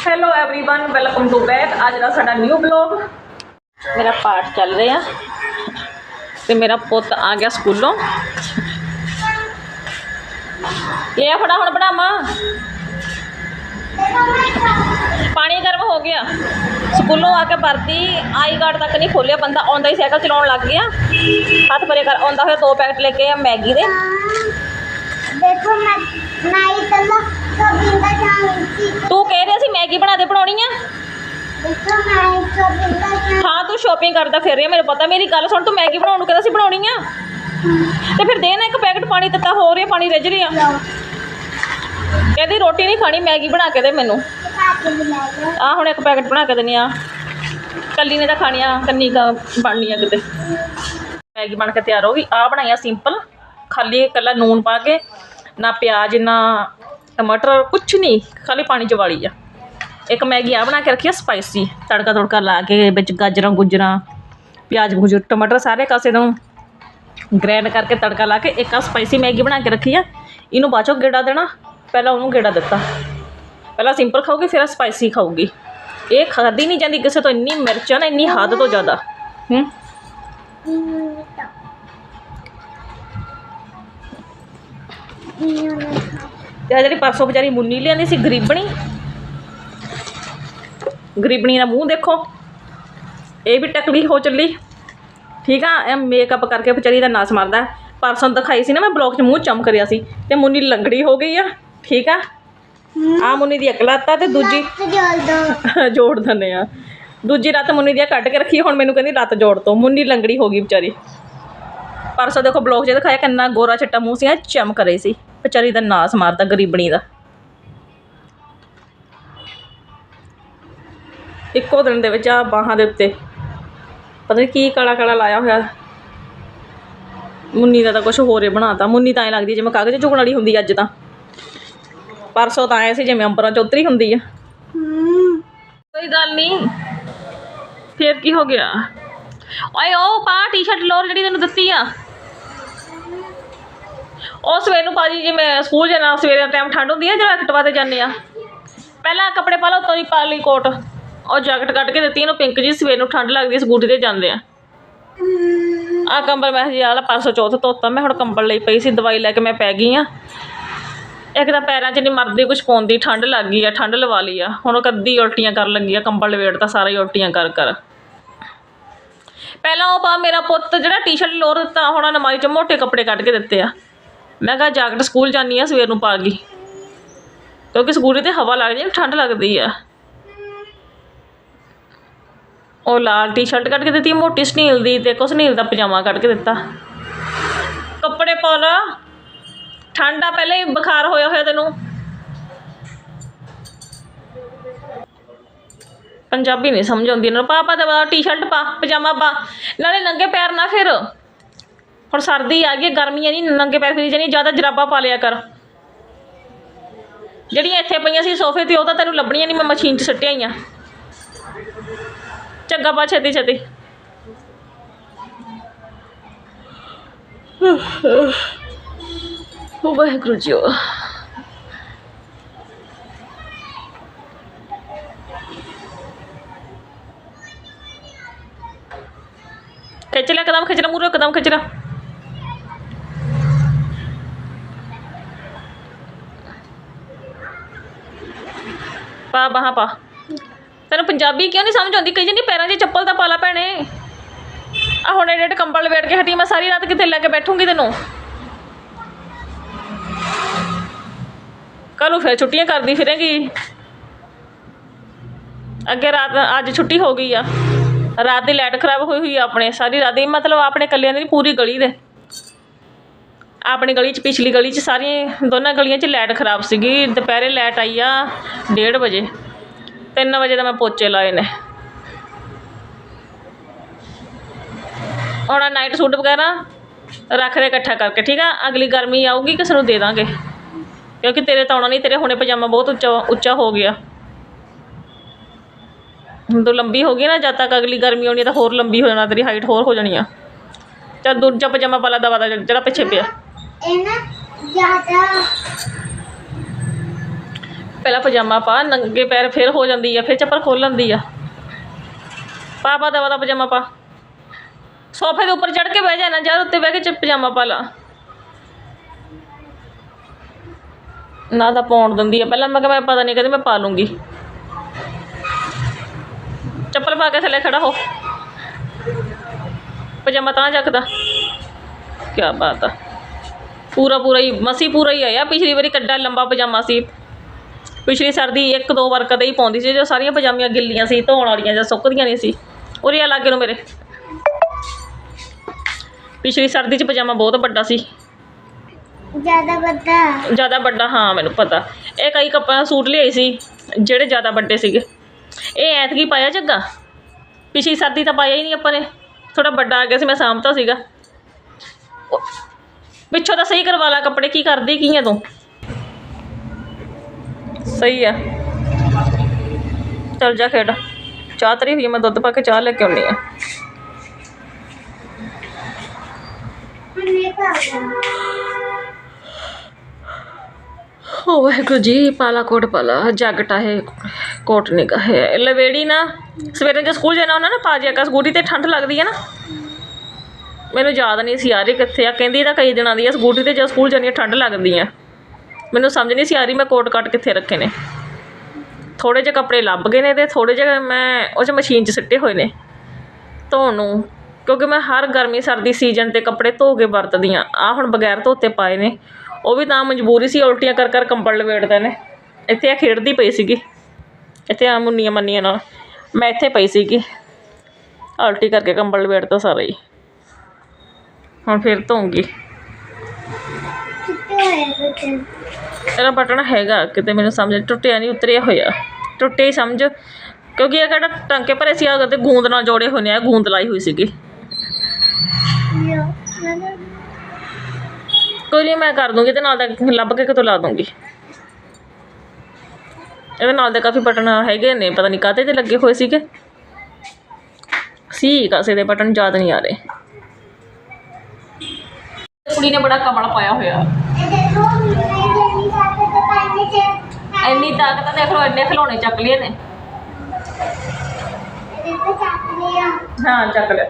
hello everyone welcome to back ਅੱਜ ਦਾ ਸਾਡਾ new blog ਮੇਰਾ ਪਾਠ ਚੱਲ ਰਿਹਾ ਤੇ ਮੇਰਾ ਪੁੱਤ ਆ ਗਿਆ ਸਕੂਲੋਂ ਇਹ ਫੜਾ ਹੁਣ ਬਣਾਵਾਂ ਪਾਣੀ ਗਰਮ ਹੋ ਗਿਆ ਸਕੂਲੋਂ ਆ ਕੇ ਵਰਦੀ ਆਈ ਕਾਰਡ ਤੱਕ ਨਹੀਂ ਖੋਲਿਆ ਬੰਦਾ ਆਉਂਦਾ ਹੀ ਸਾਈਕਲ ਚਲਾਉਣ ਲੱਗ ਗਿਆ ਹੱਥ ਪਰੇ ਕਰ ਆਉਂਦਾ ਹੋਇਆ ਦੋ ਪੈਕਟ ਲੈ ਕੇ ਆ ਮੈਗੀ ਦੇ ਦੇਖੋ ਮੈਂ ਨਾਈ ਤੱਲਾ ਸ਼ੋਪਿੰਗ ਦਾ ਜਾਣੀ ਤੂੰ ਕਹਿ ਰਿਹਾ ਸੀ ਮੈਗੀ ਬਣਾ ਦੇ, ਬਣਾਉਣੀ ਆ? ਦੇਖੋ ਮੈਂ ਸ਼ੋਪਿੰਗ ਦਾ ਜਾਣੀ ਹਾਂ, ਤੂੰ ਸ਼ਾਪਿੰਗ ਕਰਦਾ ਫਿਰ ਰਿਹਾ, ਮੈਨੂੰ ਪਤਾ, ਮੇਰੀ ਗੱਲ ਸੁਣ, ਤੂੰ ਮੈਗੀ ਬਣਾਉਣ ਨੂੰ ਕਹਿੰਦਾ ਸੀ ਬਣਾਉਣੀ ਆ? ਤੇ ਫਿਰ ਦੇ ਨਾ ਇੱਕ ਪੈਕਟ ਪਾਣੀ ਦਿੱਤਾ ਹੋ ਰਿਹਾ ਪਾਣੀ ਰਿੱਝ ਰਿਹਾ ਕਹਿੰਦੀ ਰੋਟੀ ਨਹੀਂ ਖਾਣੀ, ਮੈਗੀ ਬਣਾ ਕੇ ਦੇ ਮੈਨੂੰ। ਕਾਕੇ ਆ ਹੁਣ ਇੱਕ ਪੈਕਟ ਬਣਾ ਕੇ ਦੇਣੀ ਆ। ਕੱਲੀ ਨੇ ਤਾਂ ਖਾਣੀ ਆ ਕੰਨੀ ਕਾ ਬਣਨੀ ਆ ਕਿਤੇ। ਮੈਗੀ ਬਣ ਕੇ ਤਿਆਰ ਹੋ ਗਈ। ਆ ਬਣਾਈ ਆ ਸਿੰਪਲ ਖਾਲੀ ਇਕੱਲਾ ਨੂਨ ਪਾ ਕੇ, ਨਾ ਪਿਆਜ਼, ਨਾ ਟਮਾਟਰ ਕੁਛ ਨਹੀਂ ਖਾਲੀ ਪਾਣੀ ਚ ਵਾਲੀ ਆ ਇੱਕ ਮੈਗੀ ਆ ਬਣਾ ਕੇ ਰੱਖੀ ਆ ਸਪਾਈਸੀ ਤੜਕਾ ਤੜਕਾ ਲਾ ਕੇ ਵਿੱਚ ਗਾਜਰਾਂ ਗੁਜਰਾਂ ਪਿਆਜ਼ ਗੁਜਰ ਟਮਾਟਰ ਸਾਰੇ ਕਾਸੇ ਨੂੰ ਗ੍ਰੈਂਡ ਕਰਕੇ ਤੜਕਾ ਲਾ ਕੇ ਇੱਕ ਆ ਸਪਾਈਸੀ ਮੈਗੀ ਬਣਾ ਕੇ ਰੱਖੀ ਆ ਇਹਨੂੰ ਬਾਅਦ ਚੋਂ ਗੇੜਾ ਦੇਣਾ ਪਹਿਲਾਂ ਉਹਨੂੰ ਗੇੜਾ ਦਿੱਤਾ ਪਹਿਲਾਂ ਸਿੰਪਲ ਖਾਊਗੀ ਫਿਰ ਸਪਾਈਸੀ ਖਾਊਗੀ ਇਹ ਖਾਦੀ ਨਹੀਂ ਜਾਂਦੀ ਕਿਸੇ ਤੋਂ ਇੰਨੀ ਮਿਰਚ ਆ ਨਾ ਇੰਨੀ ਹੱਦ ਤੋਂ ਜ਼ਿਆਦਾ ਹੂੰ ਤੇ ਆਹ ਜਿਹੜੀ ਪਰਸੋਂ ਵਿਚਾਰੀ ਮੁੰਨੀ ਲਿਆਂਦੀ ਸੀ ਗਰੀਬਣੀ ਗਰੀਬਣੀ ਦਾ ਮੂੰਹ ਦੇਖੋ ਇਹ ਵੀ ਟਕਲੀ ਹੋ ਚੱਲੀ। ਠੀਕ ਆ ਇਹ ਮੇਕਅਪ ਕਰਕੇ ਵਿਚਾਰੀ ਦਾ ਨਾਸ ਮਾਰਦਾ। ਪਰਸੋਂ ਦਿਖਾਈ ਸੀ ਨਾ ਮੈਂ ਬਲੌਗ 'ਚ ਮੂੰਹ ਚਮਕ ਰਿਆ ਸੀ ਤੇ ਮੁੰਨੀ ਲੰਗੜੀ ਹੋ ਗਈ ਆ। ਠੀਕ ਆ? ਆ ਮੁੰਨੀ ਦੀ ਇੱਕ ਲੱਤ ਆ ਤੇ ਦੂਜੀ ਜੋੜ ਦਿੰਦੇ ਆ। ਦੂਜੀ ਰੱਤ ਮੁੰਨੀ ਦੀ ਕੱਢ ਕੇ ਰੱਖੀ ਹੁਣ ਮੈਨੂੰ ਕਹਿੰਦੀ ਲੱਤ ਜੋੜ ਤੋਂ ਮੁੰਨੀ ਲੰਗੜੀ ਹੋ ਗਈ ਵਿਚਾਰੀ। ਪਰਸੋਂ ਦੇਖੋ ਬਲੌਗ 'ਚ ਦਿਖਾਇਆ ਕਿੰਨਾ ਗੋਰਾ ਚਿੱਟਾ ਮੂੰਹ ਸੀ ਚਮਕ ਰਹੀ ਸੀ। ਵਿਚਾਰੀ ਦਾ ਨਾਸ ਮਾਰਦਾ ਗਰੀਬਣੀ ਦਾ। ਇੱਕੋ ਦਿਨ ਦੇ ਵਿੱਚ ਆ ਬਾਹਾਂ ਦੇ ਉੱਤੇ। ਪਤਾ ਨਹੀਂ ਕੀ ਕਾਲਾ ਕਾਲਾ ਲਾਇਆ ਹੋਇਆ। ਮੁੰਨੀ ਦਾ ਤਾਂ ਕੁਝ ਹੋਰੇ ਬਣਾਤਾ। ਮੁੰਨੀ ਤਾਂ ਐ ਲੱਗਦੀ ਜਿਵੇਂ ਕਾਗਜ਼ ਚੁਗਣ ਵਾਲੀ ਹੁੰਦੀ ਅੱਜ ਤਾਂ। ਪਰਸੋਂ ਤਾਂ ਆਏ ਸੀ ਜਿਵੇਂ ਅੰਬਰਾਂ ਚ ਉਤਰੀ ਹੁੰਦੀ ਆ। ਕੋਈ ਗੱਲ ਨਹੀਂ ਫੇਰ ਕੀ ਹੋ ਗਿਆ? ਓਏ ਉਹ ਪਾ ਟੀ-ਸ਼ਰਟ ਲੋਰ ਜਿਹੜੀ ਤੈਨੂੰ ਦਿੱਤੀ ਆ। ਉਹ ਸਵੇਰ ਨੂੰ ਪਾਜੀ ਜਿਵੇਂ ਸਕੂਲ ਜਾਣਾ, ਸਵੇਰੇ ਦਾ ਟਾਈਮ ਠੰਡ ਹੁੰਦੀ ਆ ਜਿਹੜਾ ਕਟਵਾ ਤੇ ਜਾਂਦੇ ਆ। ਪਹਿਲਾਂ ਕੱਪੜੇ ਪਾ ਲਓ ਤੋਰੀ ਪਾ ਲਈ ਕੋਟ। ਉਹ ਜੈਕਟ ਕੱਢ ਕੇ ਦਿੱਤੀ, ਇਹਨੂੰ ਪਿੰਕ ਜੀ ਸਵੇਰ ਨੂੰ ਠੰਡ ਲੱਗਦੀ ਸਕੂਟੀ ਤੇ ਜਾਂਦੇ ਆ। ਆ ਕੰਬਲ ਮੈਂ ਜੀ ਆਲਾ ਪਰਸੋਂ ਚੌਥ ਧੋਤਾ, ਮੈਂ ਹੁਣ ਕੰਬਲ ਲਈ ਪਈ ਸੀ, ਦਵਾਈ ਲੈ ਕੇ ਮੈਂ ਪੈ ਗਈ ਆ। ਇੱਕ ਤਾਂ ਪੈਰਾਂ 'ਚ ਨਹੀਂ ਮਰਦੀ ਕੁਝ ਪਾਉਂਦੀ, ਠੰਡ ਲੱਗ ਗਈ ਆ, ਠੰਡ ਲਵਾ ਲਈ ਆ। ਹੁਣ ਉਹ ਕੱਦੀ ਉਲਟੀਆਂ ਕਰਨ ਲੱਗੀ ਆ, ਕੰਬਲ ਲਵੇੜ ਤਾਂ ਸਾਰਾ ਹੀ ਉਲਟੀਆਂ ਕਰ ਕਰ। ਪਹਿਲਾਂ ਉਹ ਪਾ, ਮੇਰਾ ਪੁੱਤ ਜਿਹੜਾ ਟੀ-ਸ਼ਰਟ ਲੋਰ ਦਿੱਤਾ, ਹੁਣ ਅਲਮਾਰੀ 'ਚ ਮੋਟੇ ਕੱਪੜੇ ਕੱਢ ਕੇ ਦਿੱਤੇ ਆ। ਮੈਂ ਕਿਹਾ ਜਾਕਟ ਸਕੂਲ ਜਾਨੀ ਆ, ਸਵੇਰ ਨੂੰ ਪਾ ਗਈ। ਕਿਉਂਕਿ ਸਕੂਲੇ ਤੇ ਹਵਾ ਲੱਗਦੀ ਆ, ਠੰਡ ਲੱਗਦੀ ਆ। ਉਹ ਲਾਲ ਟੀ-ਸ਼ਰਟ ਕੱਢ ਕੇ ਦਿੱਤੀ, ਮੋਟੀ ਸਨੀਲ ਦੀ ਤੇ ਕੁਛ ਸਨੀਲ ਦਾ ਪਜਾਮਾ ਕੱਢ ਕੇ ਦਿੱਤਾ। ਕੱਪੜੇ ਪਾ ਲਾ। ਠੰਡ ਆ, ਪਹਿਲੇ ਹੀ ਬੁਖਾਰ ਹੋਇਆ ਹੋਇਆ ਤੈਨੂੰ। ਪੰਜਾਬੀ ਨਹੀਂ ਸਮਝ ਆਉਂਦੀ, ਇਹਨਾਂ ਨੂੰ ਪਾ ਪਾ ਤੇ ਬਾ ਟੀ-ਸ਼ਰਟ ਪਾ, ਪਜਾਮਾ ਪਾ। ਨਾਲੇ ਨੰਗੇ ਪੈਰ ਨਾ ਫਿਰ। ਹੁਣ ਸਰਦੀ ਆ ਗਈ ਹੈ, ਗਰਮੀਆਂ ਨਹੀਂ ਨੰਗੇ ਪੈਰ ਫਿਰੀ ਜਾਣੀ ਜ਼ਿਆਦਾ ਜਰਾਬਾਂ ਪਾ ਲਿਆ ਕਰ। ਜਿਹੜੀਆਂ ਇੱਥੇ ਪਈਆਂ ਸੀ ਸੋਫੇ ਤੇ ਉਹ ਤਾਂ ਤੈਨੂੰ ਲੱਭਣੀਆਂ ਨਹੀਂ ਮੈਂ ਮਸ਼ੀਨ 'ਚ ਸੁੱਟਿਆ ਹੀ ਆ ਚੰਗਾ ਪਾ ਛੇਤੀ ਛੇਤੀ। ਵਾਹਿਗੁਰੂ ਜੀ ਖਿੱਚ ਲੈ ਕਦਮ ਖਿੱਚ ਲੈ ਮੂਰੇ ਕਦਮ ਖਿੱਚ ਲੈ। ਪਾ ਬਾਹਾਂ ਪਾ। ਤੈਨੂੰ ਪੰਜਾਬੀ ਕਿਉਂ ਨਹੀਂ ਸਮਝ ਆਉਂਦੀ? ਕਹੀ ਜਾਂਦੀ ਪੈਰਾਂ 'ਚ ਚੱਪਲ ਤਾਂ ਪਾ ਲਾ ਭੈਣੇ। ਆ ਹੁਣ ਏਡੇ ਏਡੇ ਕੰਬਲ ਲਵੇਟ ਕੇ ਹਟੀ ਮੈਂ ਸਾਰੀ ਰਾਤ ਕਿੱਥੇ ਲੈ ਕੇ ਬੈਠੂੰਗੀ ਤੈਨੂੰ? ਕੱਲ੍ਹ ਨੂੰ ਫਿਰ ਛੁੱਟੀਆਂ ਕਰਦੀ ਫਿਰੇਂਗੀ। ਅੱਗੇ ਰਾਤ ਅੱਜ ਛੁੱਟੀ ਹੋ ਗਈ ਆ। ਰਾਤ ਦੀ ਲਾਈਟ ਖਰਾਬ ਹੋਈ ਹੋਈ ਆ ਆਪਣੇ ਸਾਰੀ ਰਾਤ ਦੀ ਮਤਲਬ ਆਪਣੇ ਕੱਲਿਆਂ ਦੀ ਨਹੀਂ, ਪੂਰੀ ਗਲੀ ਦੇ। ਆਪਣੀ ਗਲੀ 'ਚ, ਪਿਛਲੀ ਗਲੀ 'ਚ ਸਾਰੀਆਂ ਦੋਨਾਂ ਗਲੀਆਂ 'ਚ ਲਾਈਟ ਖਰਾਬ ਸੀਗੀ। ਦੁਪਹਿਰੇ ਲਾਈਟ ਆਈ ਆ 1:30 ਵਜੇ। 3 ਵਜੇ ਦਾ ਮੈਂ ਪੋਚੇ ਲਾਏ ਨੇ। ਹੁਣ ਨਾਈਟ ਸੂਟ ਵਗੈਰਾ ਰੱਖ ਦੇ ਇਕੱਠਾ ਕਰਕੇ, ਠੀਕ ਆ? ਅਗਲੀ ਗਰਮੀ ਆਊਗੀ ਕਿਸੇ ਨੂੰ ਦੇ ਦਾਂਗੇ? ਕਿਉਂਕਿ ਤੇਰੇ ਤਾਂ ਆਉਣਾ ਨਹੀਂ ਤੇਰੇ ਹੁਣੇ ਪਜਾਮਾ ਬਹੁਤ ਉੱਚਾ ਉੱਚਾ ਹੋ ਗਿਆ। ਹੁਣ ਤੂੰ ਲੰਬੀ ਹੋ ਗਈ ਨਾ, ਜਦ ਤੱਕ ਅਗਲੀ ਗਰਮੀ ਆਉਣੀ ਹੈ ਤਾਂ ਹੋਰ ਲੰਬੀ ਹੋ ਜਾਣਾ, ਤੇਰੀ ਹਾਈਟ ਹੋਰ ਹੋ ਜਾਣੀ ਆ। ਚੱਲ ਦੂਜਾ ਪਜਾਮਾ ਪਾ ਲਾ, ਦਵਾ ਦਾ ਜਿਹੜਾ ਪਿੱਛੇ ਪਿਆ। ਇਹ ਨਾ ਜ਼ਿਆਦਾ ਪਹਿਲਾਂ ਪਜਾਮਾ ਪਾ, ਨੰਗੇ ਪੈਰ ਫਿਰ ਹੋ ਜਾਂਦੀ ਆ, ਫਿਰ ਚੱਪਲ ਖੋਲ ਲੈਂਦੀ ਆ। ਪਾ ਪਾ, ਦਵਾ ਦਾ ਪਜਾਮਾ ਪਾ। ਸੋਫੇ ਦੇ ਉੱਪਰ ਚੜ ਕੇ ਬਹਿ ਜਾ ਯਾਰ ਉੱਤੇ ਬਹਿ ਕੇ ਚ ਪਜਾਮਾ ਪਾ ਲਾ। ਨਾ ਤਾਂ ਪਾਉਣ ਦਿੰਦੀ ਆ। ਪਹਿਲਾਂ ਮੈਂ ਕਿਹਾ, ਮੈਂ ਪਤਾ ਨਹੀਂ ਕਹਿੰਦੀ ਮੈਂ ਪਾ ਲੂੰਗੀ। ਚੱਪਲ ਪਾ ਕੇ ਥੱਲੇ ਖੜਾ ਹੋ। ਪਜਾਮਾ ਤਾਂ ਚੱਕਦਾ। ਕੀ ਬਾਤ ਆ। ਪੂਰਾ ਪੂਰਾ ਹੀ ਮਸੀ ਪੂਰਾ ਹੀ ਆਇਆ। ਪਿਛਲੀ ਵਾਰੀ ਕੱਡਾ ਲੰਬਾ ਪਜਾਮਾ ਸੀ। ਪਿਛਲੀ ਸਰਦੀ ਇੱਕ ਦੋ ਵਾਰ ਕਦੇ ਹੀ ਪਾਉਂਦੀ ਸੀ ਜੋ ਸਾਰੀਆਂ ਪਜਾਮੀਆਂ ਗਿੱਲੀਆਂ ਸੀ ਧੋਣ ਵਾਲੀਆਂ ਜਾਂ ਸੁੱਕਦੀਆਂ ਨਹੀਂ ਸੀ। ਉਰੇ ਲਾਗੇ ਨੂੰ ਮੇਰੇ। ਪਿਛਲੀ ਸਰਦੀ 'ਚ ਪਜਾਮਾ ਬਹੁਤ ਵੱਡਾ ਸੀ। ਜ਼ਿਆਦਾ ਵੱਡਾ। ਜ਼ਿਆਦਾ ਵੱਡਾ ਹਾਂ ਮੈਨੂੰ ਪਤਾ। ਇਹ ਕਈ ਕੱਪੜਾ ਸੂਟ ਲਿਆਈ ਸੀ ਜਿਹੜੇ ਜ਼ਿਆਦਾ ਵੱਡੇ ਸੀਗੇ। ਇਹ ਐਤਕੀ ਪਾਇਆ ਜੱਗਾ? ਪਿਛਲੀ ਸਰਦੀ ਤਾਂ ਪਾਇਆ ਹੀ ਨਹੀਂ ਆਪਾਂ ਨੇ। ਥੋੜਾ ਵੱਡਾ ਆ ਗਿਆ ਸੀ ਮੈਂ ਸਾਂਭਤਾ ਸੀਗਾ। ਪਿੱਛੋਂ ਤਾਂ ਸਹੀ ਕਰਵਾ ਲਾ ਕੱਪੜੇ ਕੀ ਕਰਦੀ ਕੀ ਆ ਤੂੰ? ਸਹੀ ਆ। ਚੱਲ ਜਾ ਖੇਡ। ਚਾਹ ਤਰੀ ਹੋਈ ਆ, ਮੈਂ ਦੁੱਧ ਪਾ ਕੇ ਚਾਹ ਲੈ ਕੇ ਆਉਣੀ ਆ। ਉਹਨੇ ਵਾਹਿਗੁਰੂ ਜੀ ਪਾਲਾ ਕੋਟ ਪਾਲਾ ਜੈਕਟ ਹੈ ਕੋਟ ਨਿਗਾ ਹੈ ਲਵੇੜੀ ਨਾ ਸਵੇਰੇ ਜੇ ਸਕੂਲ ਜਾਣਾ ਹੁੰਦਾ ਨਾ ਪਾ ਜਿਆ ਕਰ ਸਕੂਟੀ ਤੇ ਠੰਡ ਲੱਗਦੀ ਹੈ ਨਾ। ਮੈਨੂੰ ਯਾਦ ਨਹੀਂ ਸੀ ਆ ਰਹੀ ਕਿੱਥੇ ਆ। ਕਹਿੰਦੀ ਤਾਂ ਕਈ ਦਿਨਾਂ ਦੀ ਆ, ਸਕੂਟੀ ਤੇ ਜੇ ਸਕੂਲ ਜਾਂਦੀ ਆ ਠੰਡ ਲੱਗਦੀ ਆ। ਮੈਨੂੰ ਸਮਝ ਨਹੀਂ ਸੀ ਆ ਰਹੀ ਮੈਂ ਕੋਟ ਕੱਟ ਕਿੱਥੇ ਰੱਖੇ ਨੇ। ਥੋੜੇ ਜਿਹੇ ਕੱਪੜੇ ਲੱਭ ਗਏ ਨੇ ਤੇ ਥੋੜੇ ਜਿਹੇ ਮੈਂ ਉਹ 'ਚ ਮਸ਼ੀਨ 'ਚ ਸਿੱਟੇ ਹੋਏ ਨੇ। ਧੋਣ ਨੂੰ ਕਿਉਂਕਿ ਮੈਂ ਹਰ ਗਰਮੀ, ਸਰਦੀ ਸੀਜ਼ਨ ਤੇ ਕੱਪੜੇ ਧੋ ਕੇ ਵਰਤਦੀ ਆ। ਆ ਹੁਣ ਬਗੈਰ ਧੋਤੇ ਪਾਏ ਨੇ। ਉਹ ਵੀ ਤਾਂ ਮਜਬੂਰੀ ਸੀ, ਉਲਟੀਆਂ ਕਰ ਕਰ ਕੰਬਲ ਲਵੇੜਦੇ ਨੇ। ਇੱਥੇ ਆ ਖੇਡਦੀ ਪਈ ਸੀਗੀ। ਇੱਥੇ ਆ ਮੁੰਨੀਆਂ ਮੰਨੀਆਂ ਨਾਲ। ਮੈਂ ਇੱਥੇ ਪਈ ਸੀਗੀ। ਉਲਟੀ ਕਰਕੇ ਕੰਬਲ ਲਵੇੜਤਾ ਸਾਰਾ ਹੀ। ਹੁਣ ਫਿਰ ਧੋਉਂਗੀ ਇਹਦਾ ਬਟਨ ਹੈਗਾ ਕਿਤੇ ਮੈਨੂੰ ਸਮਝ ਟੁੱਟਿਆ ਨਹੀਂ ਉਤਰਿਆ ਹੋਇਆ। ਟੁੱਟੇ ਹੀ ਸਮਝ ਕਿਉਂਕਿ ਇਹ ਕਿਹੜਾ ਟਾਂਕੇ ਭਰੇ ਸੀ ਆ ਤੇ ਗੂੰਦ ਨਾਲ ਜੋੜੇ ਹੋਏ ਨੇ ਆ ਗੂੰਦ ਲਾਈ ਹੋਈ ਸੀਗੀ। ਕੋਈ ਨਹੀਂ ਮੈਂ ਕਰ ਦੂੰਗੀ ਤੇ ਨਾਲ ਦਾ ਲੱਭ ਕੇ ਕਿਤੋਂ ਲਾ ਦੂੰਗੀ। ਇਹਦੇ ਨਾਲ ਦੇ ਕਾਫੀ ਬਟਨ ਹੈਗੇ ਨੇ ਪਤਾ ਨਹੀਂ ਕਾਹਤੇ ਤੇ ਲੱਗੇ ਹੋਏ ਸੀਗੇ। ਸੀ ਕਾਸੇ ਦੇ ਬਟਨ ਯਾਦ ਨਹੀਂ ਆ ਰਹੇ। ਕੁੜੀ ਨੇ ਬੜਾ ਕਮਲ ਪਾਇਆ ਹੋਇਆ। ਇੰਨੀ ਤਾਕਤ ਆ, ਦੇਖ ਲਓ ਇੰਨੇ ਖਿਡੌਣੇ ਚੱਕ ਲਏ ਨੇ ਹਾਂ ਚੱਕ ਲਿਆ।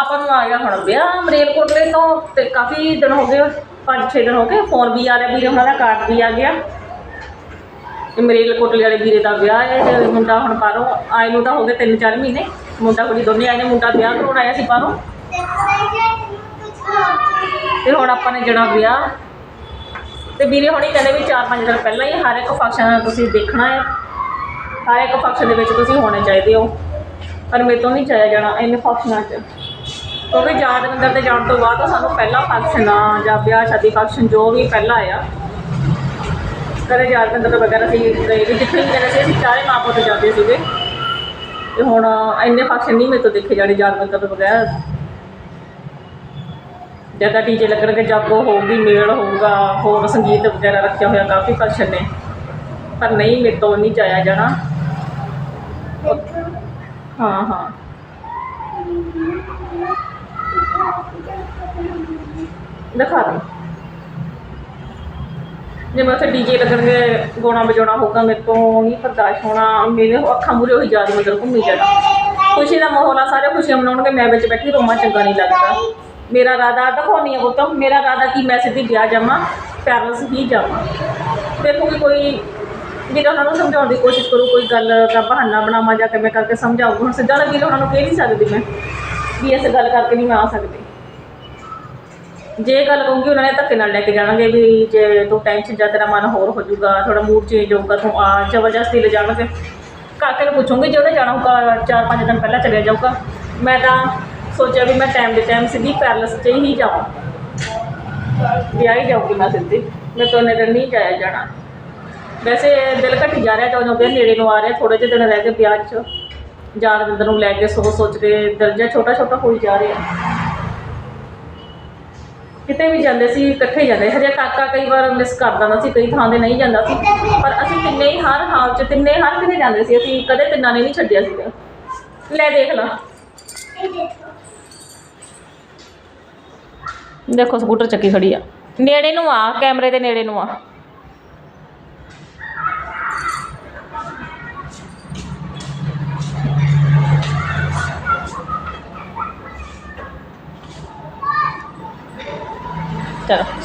ਆਪਾਂ ਨੂੰ ਆ ਗਿਆ ਹੁਣ ਵਿਆਹ ਮਰੇਲਕੋਟਲੇ ਤੋਂ ਤੇ ਕਾਫੀ ਦਿਨ ਹੋ ਗਏ 5-6 ਦਿਨ ਹੋ ਗਏ ਫੋਨ ਵੀ ਆ ਰਿਹਾ ਵੀਰੇ ਉਹਨਾਂ ਦਾ ਕਾਰਡ ਵੀ ਆ ਗਿਆ। ਤੇ ਮਰੇਲਕੋਟਲੇ ਵਾਲੇ ਵੀਰੇ ਦਾ ਵਿਆਹ ਹੈ ਤੇ ਮੁੰਡਾ ਹੁਣ ਬਾਹਰੋਂ ਆਏ ਨੂੰ ਤਾਂ ਹੋ ਗਏ 3-4 ਮਹੀਨੇ। ਮੁੰਡਾ ਕੁੜੀ ਦੋਨੇ ਆਏ ਨੇ ਮੁੰਡਾ ਵਿਆਹ ਕਰਾਉਣ ਆਇਆ ਸੀ ਬਾਹਰੋਂ। ਤੇ ਹੁਣ ਆਪਾਂ ਨੇ ਜਿਹੜਾ ਵਿਆਹ। ਤੇ ਵੀਰੇ ਹੁਣੀ ਕਹਿੰਦੇ ਵੀ 4-5 ਦਿਨ ਪਹਿਲਾਂ ਹੀ ਹਰ ਇੱਕ ਫੰਕਸ਼ਨ ਤੁਸੀਂ ਦੇਖਣਾ ਹੈ ਹਰ ਇੱਕ ਫੰਕਸ਼ਨ ਦੇ ਵਿੱਚ ਤੁਸੀਂ ਹੋਣੇ ਚਾਹੀਦੇ ਹੋ। ਪਰ ਮੇਰੇ ਤੋਂ ਨਹੀਂ ਜਾਇਆ ਜਾਣਾ ਇੰਨੇ ਫੰਕਸ਼ਨਾਂ 'ਚ। ਕਿਉਂਕਿ ਯਾਦਵਿੰਦਰ ਤੇ ਜਾਣ ਤੋਂ ਬਾਅਦ ਸਾਨੂੰ ਪਹਿਲਾ ਫੰਕਸ਼ਨ ਆ, ਜਾਂ ਵਿਆਹ, ਸ਼ਾਦੀ ਫੰਕਸ਼ਨ ਜੋ ਵੀ ਪਹਿਲਾਂ ਆਇਆ ਕਦੇ ਯਾਦਵਿੰਦਰ ਤੋਂ ਵਗੈਰਾ ਅਸੀਂ ਗਏ ਵੀ ਜਿੱਥੇ ਵੀ ਗਏ ਸੀ, ਅਸੀਂ ਚਾਰੇ ਮਾਂ ਪੁੱਤ ਜਾਂਦੇ ਸੀਗੇ। ਤੇ ਹੁਣ ਇੰਨੇ ਫੰਕਸ਼ਨ ਨਹੀਂ ਮੇਰੇ ਤੋਂ ਦੇਖੇ ਜਾਣੇ ਯਾਦਵਿੰਦਰ ਤੋਂ ਬਗੈਰ ਜਦਾ ਟੀਚੇ ਲੱਗਣਗੇ ਜਾਗੋ ਹੋਊਗੀ, ਮੇਲ ਹੋਊਗਾ, ਹੋਰ ਸੰਗੀਤ ਵਗੈਰਾ ਰੱਖਿਆ ਹੋਇਆ ਕਾਫੀ ਫੰਕਸ਼ਨ ਨੇ। ਪਰ ਨਹੀਂ, ਮੇਰੇ ਤੋਂ ਨਹੀਂ ਜਾਇਆ ਜਾਣਾ। ਹਾਂ ਹਾਂ। ਦਿਖਾ ਦੇ ਜੇ ਮੈਂ ਉੱਥੇ ਡੀਜੇ ਲੱਗਣਗੇ, ਗਾਉਣਾ ਵਜਾਉਣਾ ਹੋਊਗਾ, ਮੇਰੇ ਤੋਂ ਨਹੀਂ ਬਰਦਾਸ਼ਤ ਹੋਣਾ। ਮੇਰੇ ਅੱਖਾਂ ਮੂਰੇ ਉਹੀ ਯਾਦ ਮਤਲਬ ਘੁੰਮੀ ਜਾਣਾ। ਖੁਸ਼ੀ ਦਾ ਮਾਹੌਲ ਆ, ਸਾਰੇ ਖੁਸ਼ੀਆਂ ਮਨਾਉਣਗੇ। ਮੈਂ ਵਿੱਚ ਬੈਠੀ ਰੋਮਾ ਚੰਗਾ ਨਹੀਂ ਲੱਗਦਾ। ਮੇਰਾ ਰਾਦਾ ਦਿਖਾਉਣੀ ਆ ਪੁੱਤ। ਮੇਰਾ ਰਾਦਾ ਕੀ ਮੈਂ ਸਿੱਧੀ ਵਿਆਹ ਜਾਵਾਂ ਪੈਰਲਸ ਹੀ ਜਾਵਾਂ ਦੇਖੋ ਦੇਖੂਗੀ ਕੋਈ, ਵੀ ਉਹਨਾਂ ਨੂੰ ਸਮਝਾਉਣ ਦੀ ਕੋਸ਼ਿਸ਼ ਕਰੂ, ਕੋਈ ਗੱਲ ਦਾ ਬਹਾਨਾ ਬਣਾਵਾਂ ਜਾਂ ਕਿਵੇਂ ਕਰਕੇ ਸਮਝਾਊ ਹੁਣ ਸਿੱਧਾ ਲੱਗੀ ਤਾਂ ਉਹਨਾਂ ਨੂੰ ਕਹਿ ਨਹੀਂ ਸਕਦੀ ਮੈਂ, ਵੀ ਇਸ ਗੱਲ ਕਰਕੇ ਨਹੀਂ ਮੈਂ ਆ ਸਕਦੀ। ਜੇ ਗੱਲ ਕਹੂੰਗੀ, ਉਹਨਾਂ ਨੇ ਧੱਕੇ ਨਾਲ ਲੈ ਕੇ ਜਾਣਗੇ ਵੀ ਜੇ ਤੂੰ ਟੈਨਸ਼ਨ ਜਾਂ ਤੇਰਾ ਮਨ ਹੋਰ ਹੋ ਜਾਊਗਾ ਥੋੜਾ ਮੂਡ ਚੇਂਜ ਹੋਊਗਾ, ਤੂੰ ਆ, ਜ਼ਬਰਦਸਤੀ ਲੈ ਜਾਣਗੇ। ਕਾਕੇ ਨੂੰ ਪੁੱਛੂੰਗੀ, ਜੇ ਉਹਨੇ ਜਾਣਾ ਹੋਊਗਾ ਚਾਰ ਪੰਜ ਦਿਨ ਪਹਿਲਾਂ ਚਲਿਆ ਜਾਊਗਾ। ਮੈਂ ਤਾਂ ਸੋਚਿਆ ਵੀ ਮੈਂ ਟਾਈਮ ਦੇ ਟਾਈਮ ਸਿੱਧੀ ਪੈਰਲਸ 'ਚ ਹੀ ਜਾਵਾਂ। ਵਿਆਹ ਹੀ ਜਾਊਗੀ ਮੈਂ ਸਿੱਧੀ। ਮੈਂ ਤੋਂ ਦਿਨ ਨਹੀਂ ਜਾਇਆ ਜਾਣਾ। ਵੈਸੇ ਦਿਲ ਘਟੀ ਜਾ ਰਿਹਾ ਜਦੋਂ ਵਿਆਹ ਨੇੜੇ ਨੂੰ ਆ ਰਿਹਾ ਥੋੜੇ ਜਿਹੇ ਦਿਨ ਰਹਿ ਗਏ ਵਿਆਹ 'ਚ। ਯਾਦਵਿੰਦਰ ਨੂੰ ਲੈ ਕੇ ਸੋਚ ਸੋਚ ਕੇ ਦਿਲ ਜਿਹਾ ਛੋਟਾ ਛੋਟਾ ਹੋਈ ਜਾ ਰਿਹਾ। ਕਿਤੇ ਵੀ ਜਾਂਦੇ ਸੀ, ਇਕੱਠੇ ਜਾਂਦੇ। ਹਜੇ ਕਾਕਾ ਕਈ ਵਾਰ ਮਿਸ ਕਰ ਦਿੰਦਾ ਸੀ, ਕਈ ਥਾਂ ਤੇ ਨਹੀਂ ਜਾਂਦਾ ਸੀ। ਪਰ ਅਸੀਂ ਤਿੰਨੇ ਹੀ ਹਰ ਹਾਲ 'ਚ, ਤਿੰਨੇ ਹਰ ਕਿਤੇ ਜਾਂਦੇ ਸੀ। ਅਸੀਂ ਕਦੇ ਤਿੰਨਾਂ ਨੇ ਨਹੀਂ ਛੱਡਿਆ ਸੀਗਾ। ਲੈ ਦੇਖ ਲਾ। ਇਹ ਦੇਖੋ देखो स्कूटर चक्की खड़ी है नेड़े नू आ कैमरे के नेड़े नू आ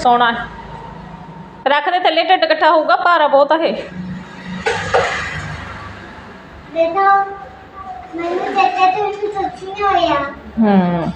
सोना रख दे थले ढिड कट्ठा होगा भारा बहुत है हम्म